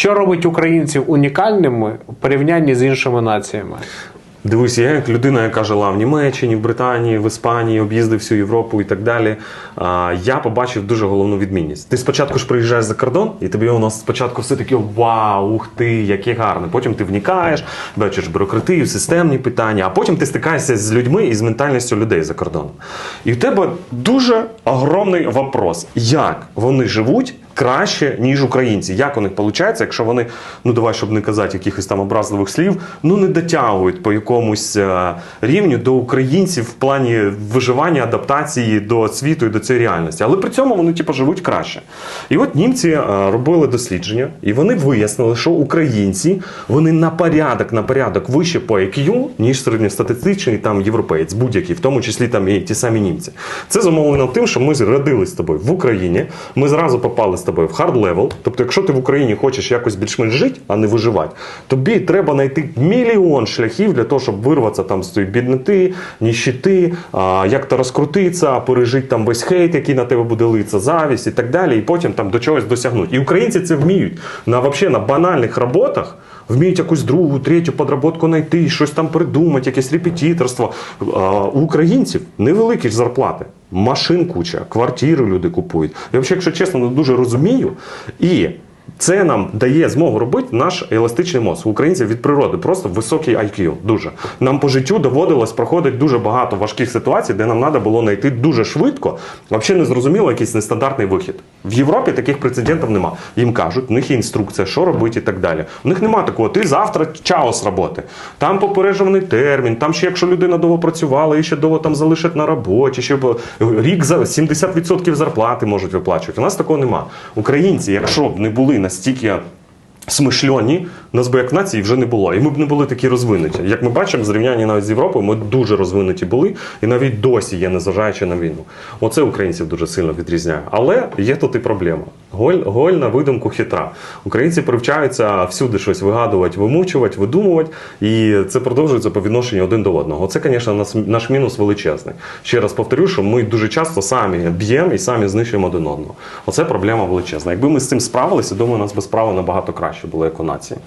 Що робить українців унікальними в порівнянні з іншими націями? Дивись, я як людина, яка жила в Німеччині, в Британії, в Іспанії, об'їздив всю Європу і так далі. Я побачив дуже головну відмінність. Ти спочатку ж приїжджаєш за кордон, і тобі воно спочатку все таке вау, ух ти, яке гарне. Потім ти вникаєш, бачиш бюрократію, системні питання, а потім ти стикаєшся з людьми і з ментальністю людей за кордоном. І в тебе дуже огромний вопрос, як вони живуть. Краще, ніж українці. Як у них виходить, якщо вони, ну давай, щоб не казати якихось там образливих слів, ну не дотягують по якомусь е, рівню до українців в плані виживання, адаптації до світу і до цієї реальності. Але при цьому вони типу, живуть краще. І от німці е, робили дослідження, і вони вияснили, що українці вони на порядок, на порядок вище по IQ, ніж середньостатистичний там європеєць, будь-який, в тому числі там і ті самі німці. Це зумовлено тим, що ми родились з тобою в Україні. Ми зразу попали з тобою в хард левел. Тобто, якщо ти в Україні хочеш якось більш-менш жити, а не виживати, тобі треба знайти мільйон шляхів для того, щоб вирватися там з тієї бідноти, ніщити, як то розкрутитися, пережити там весь хейт, який на тебе буде литися, завість і так далі, і потім там до чогось досягнути. І українці це вміють на вообще на банальних роботах. Вміють якусь другу, третю подработку знайти, щось там придумати, якесь репетиторство. А, у українців невеликі ж зарплати. Машин куча, квартири люди купують. Я взагалі, якщо чесно, не дуже розумію. І це нам дає змогу робити наш еластичний мозок. Українців від природи просто високий IQ. Дуже. Нам по життю доводилось проходити дуже багато важких ситуацій, де нам треба було знайти дуже швидко, взагалі не зрозуміло якийсь нестандартний вихід. В Європі таких прецедентів нема. Їм кажуть, в них є інструкція, що робити і так далі. У них нема такого, ти завтра чао з роботи. Там попереджуваний термін, там ще якщо людина довго працювала, і ще довго там залишать на роботі, ще рік за 70% зарплати можуть виплачувати. У нас такого нема. Українці, якщо б не були настільки. Смишльоні, нас би як нації вже не було. І ми б не були такі розвинуті. Як ми бачимо, зрівняння навіть з Європою, ми дуже розвинуті були і навіть досі є, незважаючи на війну. Оце українців дуже сильно відрізняє. Але є тут і проблема. Голь, голь на видумку хитра. Українці привчаються всюди щось вигадувати, вимучувати, видумувати, і це продовжується по відношенню один до одного. Це, звісно, наш, наш мінус величезний. Ще раз повторю, що ми дуже часто самі б'ємо і самі знищуємо один одного. Оце проблема величезна. Якби ми з цим справилися, думаю, у нас би справа набагато краще було як у нації.